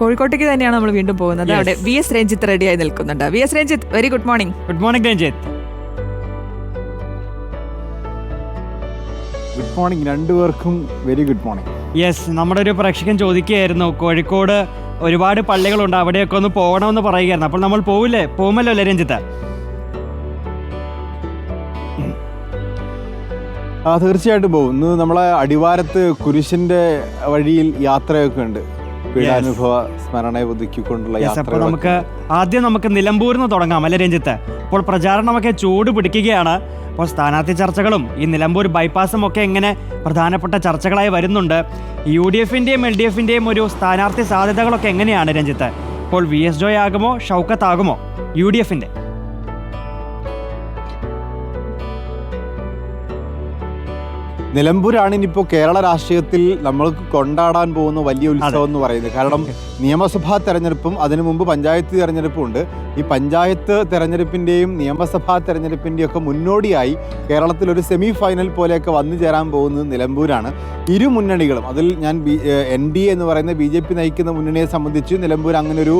കോഴിക്കോട്ടേക്ക് തന്നെയാണ് നമ്മൾ വീണ്ടും പോകുന്നത്. അവിടെ വി എസ് രഞ്ജിത്ത് റെഡിയായി നിൽക്കുന്നുണ്ട്. V S Ranjith very good morning good morning Ranjith. Good morning രണ്ടുപേർക്കും വെരി ഗുഡ് മോർണിംഗ് യെസ് നമ്മുടെ ഒരു പ്രേക്ഷകൻ ചോദിക്കുകയായിരുന്നു കോഴിക്കോട് ഒരുപാട് പള്ളികളുണ്ട് അവിടെയൊക്കെ ഒന്ന് പോകണമെന്ന് പറയുകയായിരുന്നു. അപ്പോൾ നമ്മൾ പോവില്ലേ? പോകുമല്ലോ അല്ലേ രഞ്ജിത്ത്? ആ തീർച്ചയായിട്ടും പോകും. ഇന്ന് നമ്മളെ അടിവാരത്ത് കുരിശിന്റെ വഴിയിൽ യാത്രയൊക്കെ ഉണ്ട്. പീഡാനുഭവ സ്മരണയെ ഒതുക്കിക്കൊണ്ടുള്ള അപ്പോൾ യാത്ര നമുക്ക് ആദ്യം നമുക്ക് നിലമ്പൂരിൽ നിന്ന് തുടങ്ങാം അല്ലെ രഞ്ജിത്ത്? ഇപ്പോൾ പ്രചാരണമൊക്കെ ചൂട് പിടിക്കുകയാണ്. അപ്പോൾ സ്ഥാനാർത്ഥി ചർച്ചകളും ഈ നിലമ്പൂർ ബൈപ്പാസും ഒക്കെ എങ്ങനെ പ്രധാനപ്പെട്ട ചർച്ചകളായി വരുന്നുണ്ട്. യു ഡി എഫിന്റെയും എൽ ഡി എഫിന്റെയും ഒരു സ്ഥാനാർത്ഥി സാധ്യതകളൊക്കെ എങ്ങനെയാണ് രഞ്ജിത്ത്? ഇപ്പോൾ വി എസ് ജോയ് ആകുമോ? ഷൗക്കത്ത് ആകുമോ? യു ഡി എഫിന്റെ നിലമ്പൂരാണ് ഇനിയിപ്പോൾ കേരള രാഷ്ട്രീയത്തിൽ നമ്മൾക്ക് കൊണ്ടാടാൻ പോകുന്ന വലിയ ഉത്സവം എന്ന് പറയുന്നത്. കാരണം നിയമസഭാ തെരഞ്ഞെടുപ്പും അതിനു മുമ്പ് പഞ്ചായത്ത് തെരഞ്ഞെടുപ്പും ഉണ്ട്. ഈ പഞ്ചായത്ത് തെരഞ്ഞെടുപ്പിന്റെയും നിയമസഭാ തെരഞ്ഞെടുപ്പിന്റെയും ഒക്കെ മുന്നോടിയായി കേരളത്തിൽ ഒരു സെമി ഫൈനൽ പോലെയൊക്കെ വന്നു ചേരാൻ പോകുന്നത് നിലമ്പൂരാണ്. ഇരു മുന്നണികളും അതിൽ ഞാൻ ബി എൻ ഡി എന്ന് പറയുന്ന ബി ജെ പി നയിക്കുന്ന മുന്നണിയെ സംബന്ധിച്ച് നിലമ്പൂർ അങ്ങനെ ഒരു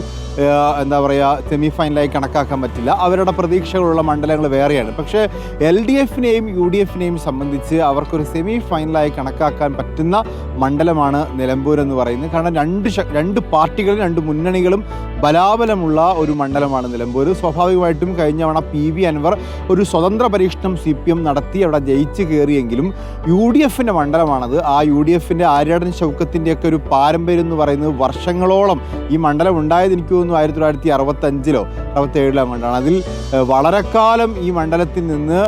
എന്താ പറയുക സെമി ഫൈനലായി കണക്കാക്കാൻ പറ്റില്ല. അവരുടെ പ്രതീക്ഷകളുള്ള മണ്ഡലങ്ങൾ വേറെയാണ്. പക്ഷേ എൽ ഡി എഫിനെയും യു ഡി എഫിനെയും സംബന്ധിച്ച് അവർക്കൊരു സെമി ഫൈനലായി കണക്കാക്കാൻ പറ്റുന്ന മണ്ഡലമാണ് നിലമ്പൂർ എന്ന് പറയുന്നത്. കാരണം രണ്ട് രണ്ട് പാർട്ടികളും രണ്ട് മുന്നണികളും ബലാബലമുള്ള ഒരു മണ്ഡലമാണ് നിലമ്പൂർ. സ്വാഭാവികമായിട്ടും കഴിഞ്ഞ തവണ പി വി അൻവർ ഒരു സ്വതന്ത്ര പരീക്ഷണം സി പി എം നടത്തി അവിടെ ജയിച്ച് കയറിയെങ്കിലും യു ഡി എഫിന്റെ മണ്ഡലമാണത്. ആ യു ഡി എഫിന്റെ ആര്യാടൻ ചൗക്കത്തിന്റെയൊക്കെ ഒരു പാരമ്പര്യം എന്ന് പറയുന്നത് വർഷങ്ങളോളം ഈ മണ്ഡലം ഉണ്ടായത് എനിക്ക് തോന്നുന്നു ആയിരത്തി തൊള്ളായിരത്തി അറുപത്തഞ്ചിലോ അറുപത്തേഴിലോ കൊണ്ടാണ് അതിൽ വളരെക്കാലം വളരെ കാലം ഈ മണ്ഡലത്തിൽ നിന്ന്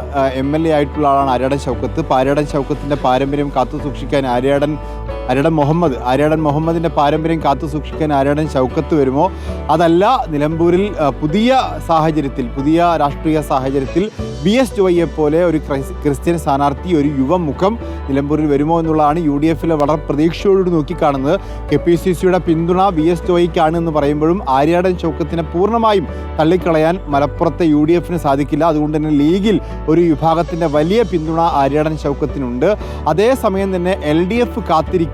എം എൽ എ ആയിട്ടുള്ള ആളാണ് ആര്യാടൻ ചൗക്കത്ത് പാര്യാടൻ ആര്യാടൻ ശൗക്കത്തിന്റെ പാരമ്പര്യം കാത്തു സൂക്ഷിക്കാൻ ആര്യാടൻ ആര്യാടൻ മുഹമ്മദ് ആര്യാടൻ മുഹമ്മദിന്റെ പാരമ്പര്യം കാത്തു സൂക്ഷിക്കാൻ ആര്യാടൻ ശൗക്കത്ത് വരുമോ? അതല്ല നിലമ്പൂരിൽ പുതിയ സാഹചര്യത്തിൽ പുതിയ രാഷ്ട്രീയ സാഹചര്യത്തിൽ ബി എസ് ജോയിയെ പോലെ ഒരു ക്രൈസ്- ക്രിസ്ത്യൻ സ്ഥാനാർത്ഥി ഒരു യുവമുഖം നിലമ്പൂരിൽ വരുമോ എന്നുള്ളതാണ് യു ഡി എഫിലെ വളരെ പ്രതീക്ഷയോട് നോക്കിക്കാണുന്നത് കെ പി സി സിയുടെ പിന്തുണ ബി എസ് ജോയിക്കാണ് എന്ന് പറയുമ്പോഴും ആര്യാടൻ ചൗക്കത്തിനെ പൂർണമായും തള്ളിക്കളയാൻ മലപ്പുറത്തെ യു ഡി എഫിന് സാധിക്കില്ല. അതുകൊണ്ട് തന്നെ ലീഗിൽ ഒരു വിഭാഗത്തിന്റെ വലിയ പിന്തുണ ആര്യാടൻ ചൗക്കത്തിനുണ്ട് അതേസമയം തന്നെ എൽ ഡി എഫ്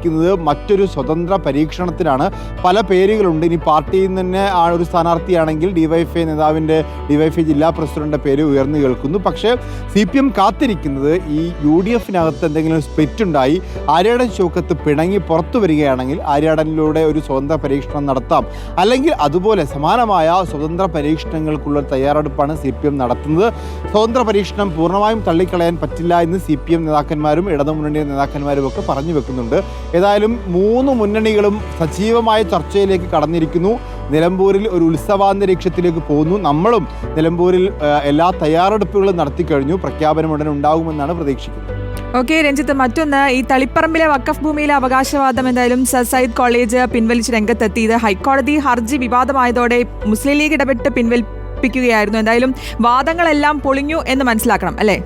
കാത്തിരിക്കുന്നത് മറ്റൊരു സ്വതന്ത്ര പരീക്ഷണത്തിനാണ്. പല പേരുകളുണ്ട്. ഇനി പാർട്ടിയിൽ നിന്ന് തന്നെ ആ ഒരു സ്ഥാനാർത്ഥിയാണെങ്കിൽ ഡിവൈഎഫ്ഐ നേതാവിന്റെ ഡിവൈഎഫ്ഐ ജില്ലാ പ്രസിഡന്റിന്റെ പേര് ഉയർന്നു കേൾക്കുന്നു. പക്ഷേ സി പി എം കാത്തിരിക്കുന്നത് ഈ യു ഡി എഫിനകത്ത് എന്തെങ്കിലും സ്പ്ലിറ്റ് ഉണ്ടായി ആര്യാടൻ ചൗക്കത്ത് പിണങ്ങി പുറത്തു വരികയാണെങ്കിൽ ആര്യാടനിലൂടെ ഒരു സ്വതന്ത്ര പരീക്ഷണം നടത്താം. അല്ലെങ്കിൽ അതുപോലെ സമാനമായ സ്വതന്ത്ര പരീക്ഷണങ്ങൾക്കുള്ള തയ്യാറെടുപ്പാണ് സി പി എം നടത്തുന്നത്. സ്വതന്ത്ര പരീക്ഷണം പൂർണമായും തള്ളിക്കളയാൻ പറ്റില്ല എന്ന് സി പി എം നേതാക്കന്മാരും ഇടതുമുന്നണി നേതാക്കന്മാരും ഒക്കെ പറഞ്ഞു വെക്കുന്നുണ്ട്. ഏതായാലും മൂന്ന് മുന്നണികളും സജീവമായ ചർച്ചയിലേക്ക് കടന്നിരിക്കുന്നു. നിലമ്പൂരിൽ ഒരു ഉത്സവാന്തരീക്ഷത്തിലേക്ക് പോകുന്നു. നമ്മളും നിലമ്പൂരിൽ എല്ലാ തയ്യാറെടുപ്പുകളും നടത്തിക്കഴിഞ്ഞു പ്രഖ്യാപനം ഉടൻ ഉണ്ടാകുമെന്നാണ് പ്രതീക്ഷിക്കുന്നത്. ഓക്കെ രഞ്ജിത്ത് മറ്റൊന്ന് ഈ തളിപ്പറമ്പിലെ വക്കഫ് ഭൂമിയിലെ അവകാശവാദം എന്തായാലും സർ സയ്യിദ് കോളേജ് പിൻവലിച്ച് രംഗത്തെത്തി ഇത് ഹൈക്കോടതി ഹർജി വിവാദമായതോടെ മുസ്ലിം ലീഗ് ഇടപെട്ട് പിൻവലിപ്പിക്കുകയായിരുന്നു. എന്തായാലും വാദങ്ങളെല്ലാം പൊളിഞ്ഞു എന്ന് മനസ്സിലാക്കണം അല്ലേ?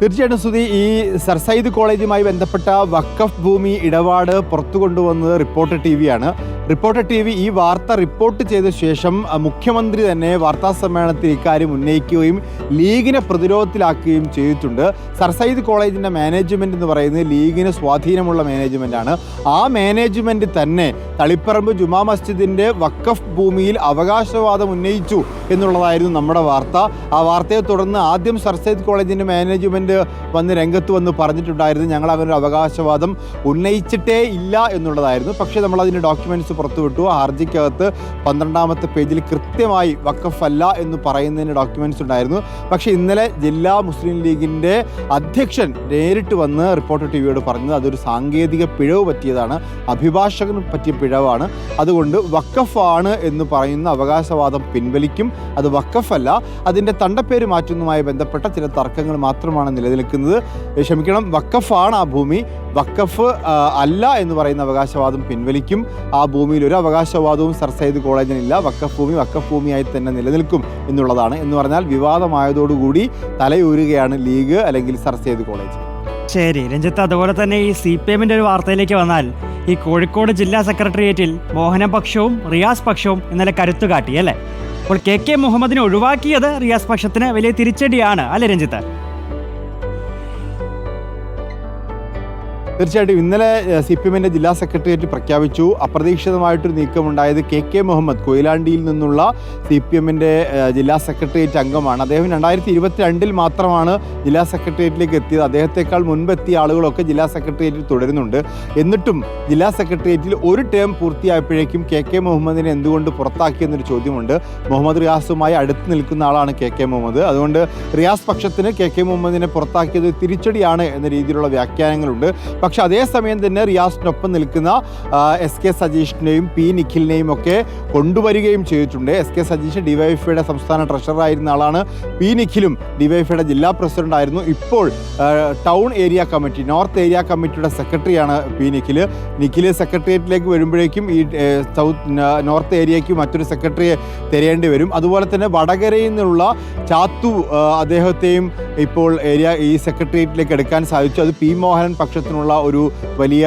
തീർച്ചയായിട്ടും സുധി ഈ സർസൈദ് കോളേജുമായി ബന്ധപ്പെട്ട വക്കഫ് ഭൂമി ഇടപാട് പുറത്തു കൊണ്ടുവന്നത് റിപ്പോർട്ടർ ടി വിയാണ് റിപ്പോർട്ടർ ടി വി ഈ വാർത്ത റിപ്പോർട്ട് ചെയ്ത ശേഷം മുഖ്യമന്ത്രി തന്നെ വാർത്താ സമ്മേളനത്തിൽ ഇക്കാര്യം ഉന്നയിക്കുകയും ലീഗിനെ പ്രതിരോധത്തിലാക്കുകയും ചെയ്തിട്ടുണ്ട്. സർസൈദ് കോളേജിന്റെ മാനേജ്മെന്റ് എന്ന് പറയുന്നത് ലീഗിന് സ്വാധീനമുള്ള മാനേജ്മെന്റാണ് ആ മാനേജ്മെന്റ് തന്നെ തളിപ്പറമ്പ് ജുമാ മസ്ജിദിന്റെ വക്കഫ് ഭൂമിയിൽ അവകാശവാദം ഉന്നയിച്ചു എന്നുള്ളതായിരുന്നു നമ്മുടെ വാർത്ത. ആ വാർത്തയെ തുടർന്ന് ആദ്യം സർസൈദ് കോളേജിന്റെ മാനേജ്മെന്റ് വന്ന് രംഗത്ത് വന്ന് പറഞ്ഞിട്ടുണ്ടായിരുന്നു. ഞങ്ങൾ അവരൊരു അവകാശവാദം ഉന്നയിച്ചിട്ടേ ഇല്ല എന്നുള്ളതായിരുന്നു. പക്ഷേ നമ്മൾ അതിന്റെ ഡോക്യുമെന്റ്സ് പുറത്തുവിട്ടു ഹർജിക്കകത്ത് പന്ത്രണ്ടാമത്തെ പേജിൽ കൃത്യമായി വക്കഫ് അല്ല എന്ന് പറയുന്നതിന് ഡോക്യുമെന്റ്സ് ഉണ്ടായിരുന്നു. പക്ഷേ ഇന്നലെ ജില്ലാ മുസ്ലിം ലീഗിന്റെ അധ്യക്ഷൻ നേരിട്ട് വന്ന് റിപ്പോർട്ടർ ടി വിയോട് പറഞ്ഞത് അതൊരു സാങ്കേതിക പിഴവ് പറ്റിയതാണ്. അഭിഭാഷകന് പറ്റിയ പിഴവാണ്. അതുകൊണ്ട് വക്കഫാണ് എന്ന് പറയുന്ന അവകാശവാദം പിൻവലിക്കും. അത് വക്കഫല്ല അതിന്റെ തണ്ടപ്പേര് മാറ്റുന്നതുമായി ബന്ധപ്പെട്ട ചില തർക്കങ്ങൾ മാത്രമാണ് നിലനിൽക്കുന്നത്. ക്ഷമിക്കണം വക്കഫാണ് ആ ഭൂമി. വക്കഫ് അല്ല എന്ന് പറയുന്ന അവകാശവാദം പിൻവലിക്കും. ആ ഭൂമിയിൽ ഒരു അവകാശവാദവും സർ സയ്യിദ് കോളേജിനില്ല. വക്കഫ് ഭൂമി വക്കഫ് ഭൂമിയായി തന്നെ നിലനിൽക്കും എന്നുള്ളതാണ്. എന്ന് പറഞ്ഞാൽ വിവാദമായതോടുകൂടി തലയൂരുകയാണ് ലീഗ് അല്ലെങ്കിൽ സർ സയ്യിദ് കോളേജ്. ശരി രഞ്ജിത്ത് അതുപോലെ തന്നെ ഈ സി പി എമ്മിന്റെ ഒരു വാർത്തയിലേക്ക് വന്നാൽ ഈ കോഴിക്കോട് ജില്ലാ സെക്രട്ടേറിയറ്റിൽ മോഹന പക്ഷവും റിയാസ് പക്ഷവും ഇന്നലെ കരുത്തു കാട്ടി അല്ലേ? അപ്പോൾ കെ കെ മുഹമ്മദിനെ ഒഴിവാക്കിയത് റിയാസ് പക്ഷത്തിന് വലിയ തിരിച്ചടിയാണ് അല്ലേ രഞ്ജിത്ത്? തീർച്ചയായിട്ടും ഇന്നലെ സി പി എമ്മിന്റെ ജില്ലാ സെക്രട്ടേറിയറ്റ് പ്രഖ്യാപിച്ചു. അപ്രതീക്ഷിതമായിട്ടൊരു നീക്കമുണ്ടായത് കെ കെ മുഹമ്മദ് കൊയിലാണ്ടിയിൽ നിന്നുള്ള സി പി എമ്മിന്റെ ജില്ലാ സെക്രട്ടേറിയറ്റ് അംഗമാണ്. അദ്ദേഹം രണ്ടായിരത്തി ഇരുപത്തി രണ്ടിൽ മാത്രമാണ് ജില്ലാ സെക്രട്ടേറിയറ്റിലേക്ക് എത്തിയത്. അദ്ദേഹത്തെക്കാൾ മുൻപെത്തിയ ആളുകളൊക്കെ ജില്ലാ സെക്രട്ടേറിയറ്റിൽ തുടരുന്നുണ്ട്. എന്നിട്ടും ജില്ലാ സെക്രട്ടേറിയറ്റിൽ ഒരു ടേം പൂർത്തിയായപ്പോഴേക്കും കെ കെ മുഹമ്മദിനെ എന്തുകൊണ്ട് പുറത്താക്കിയെന്നൊരു ചോദ്യമുണ്ട്. മുഹമ്മദ് റിയാസുമായി അടുത്ത് നിൽക്കുന്ന ആളാണ് കെ കെ മുഹമ്മദ്. അതുകൊണ്ട് റിയാസ് പക്ഷത്തിന് കെ കെ മുഹമ്മദിനെ പുറത്താക്കിയത് തിരിച്ചടിയാണ് എന്ന രീതിയിലുള്ള വ്യാഖ്യാനങ്ങളുണ്ട്. പക്ഷെ അതേസമയം തന്നെ റിയാസിനൊപ്പം നിൽക്കുന്ന എസ് കെ സജീഷിനെയും പി നിഖിലിനെയും ഒക്കെ കൊണ്ടുവരികയും ചെയ്തിട്ടുണ്ട്. എസ് കെ സജീഷ് ഡിവൈഎഫ്ഐയുടെ സംസ്ഥാന ട്രഷററായിരുന്ന ആളാണ്. പി നിഖിലും ഡിവൈഎഫ്ഐയുടെ ജില്ലാ പ്രസിഡന്റ് ആയിരുന്നു. ഇപ്പോൾ town area committee north area കമ്മിറ്റിയുടെ സെക്രട്ടറിയാണ് പി നിഖിൽ നിഖിൽ സെക്രട്ടേറിയറ്റിലേക്ക് വരുമ്പോഴേക്കും ഈ സൗത്ത് നോർത്ത് ഏരിയയ്ക്ക് മറ്റൊരു സെക്രട്ടറിയെ തിരയേണ്ടി വരും. അതുപോലെ തന്നെ വടകരയിൽ നിന്നുള്ള ചാത്തു അദ്ദേഹത്തെയും ഇപ്പോൾ ഏരിയ ഈ സെക്രട്ടേറിയറ്റിലേക്ക് എടുക്കാൻ സാധിച്ചു. അത് പി മോഹനൻ പക്ഷത്തിനുള്ള ഒരു വലിയ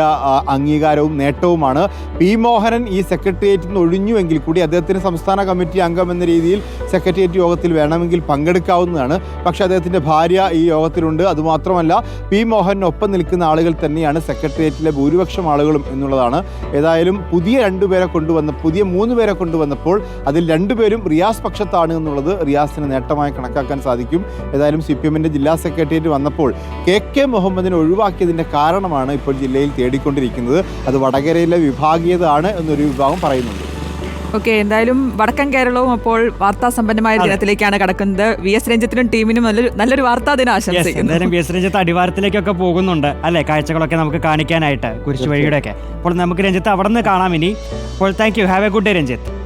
അംഗീകാരവും നേട്ടവുമാണ്. പി മോഹനൻ ഈ സെക്രട്ടേറിയറ്റിൽ നിന്ന് ഒഴിഞ്ഞുവെങ്കിൽ കൂടി അദ്ദേഹത്തിന് സംസ്ഥാന കമ്മിറ്റി അംഗം എന്ന രീതിയിൽ സെക്രട്ടേറിയറ്റ് യോഗത്തിൽ വേണമെങ്കിൽ പങ്കെടുക്കാവുന്നതാണ്. പക്ഷേ അദ്ദേഹത്തിന്റെ ഭാര്യ ഈ യോഗത്തിലുണ്ട്. അതുമാത്രമല്ല പി മോഹനൊപ്പം നിൽക്കുന്ന ആളുകൾ തന്നെയാണ് സെക്രട്ടേറിയറ്റിലെ ഭൂരിപക്ഷം ആളുകളും എന്നുള്ളതാണ്. ഏതായാലും പുതിയ രണ്ടുപേരെ കൊണ്ടുവന്ന പുതിയ മൂന്ന് പേരെ കൊണ്ടുവന്നപ്പോൾ അതിൽ രണ്ടുപേരും റിയാസ് പക്ഷത്താണ് എന്നുള്ളത് റിയാസിന് നേട്ടമായി കണക്കാക്കാൻ സാധിക്കും. ഏതായാലും സി പി ജില്ലാ സെക്രട്ടേറിയറ്റ് വന്നപ്പോൾ കെ കെ മുഹമ്മദിനെ ഒഴിവാക്കിയതിന്റെ കാരണമാണ് ഇപ്പോൾ ജില്ലയിൽ തേടിക്കൊണ്ടിരിക്കുന്നത്. അത് വടകരയിലെ വിഭാഗീയതാണ് എന്നൊരു വിഭാഗം പറയുന്നുണ്ട്. ഓക്കെ എന്തായാലും വടക്കൻ കേരളവും അപ്പോൾ വാർത്താ സമ്പന്നമായ ദിനത്തിലേക്കാണ് കടക്കുന്നത്. വി എസ് രഞ്ജിത്തിനും ടീമിനും നല്ലൊരു നല്ലൊരു വാർത്താ ദിനം ആശംസിക്കുന്നു. വി എസ് രഞ്ജിത്ത് അടിവാരത്തിലേക്കൊക്കെ പോകുന്നുണ്ട് അല്ലെ? കാഴ്ചകളൊക്കെ നമുക്ക് കാണിക്കാനായിട്ട് കുരിശ് വഴിയുടെ ഒക്കെ അപ്പോൾ നമുക്ക് രഞ്ജിത്ത് അവിടെ നിന്ന് കാണാം ഇനി. അപ്പോൾ thank you have a good day Ranjith.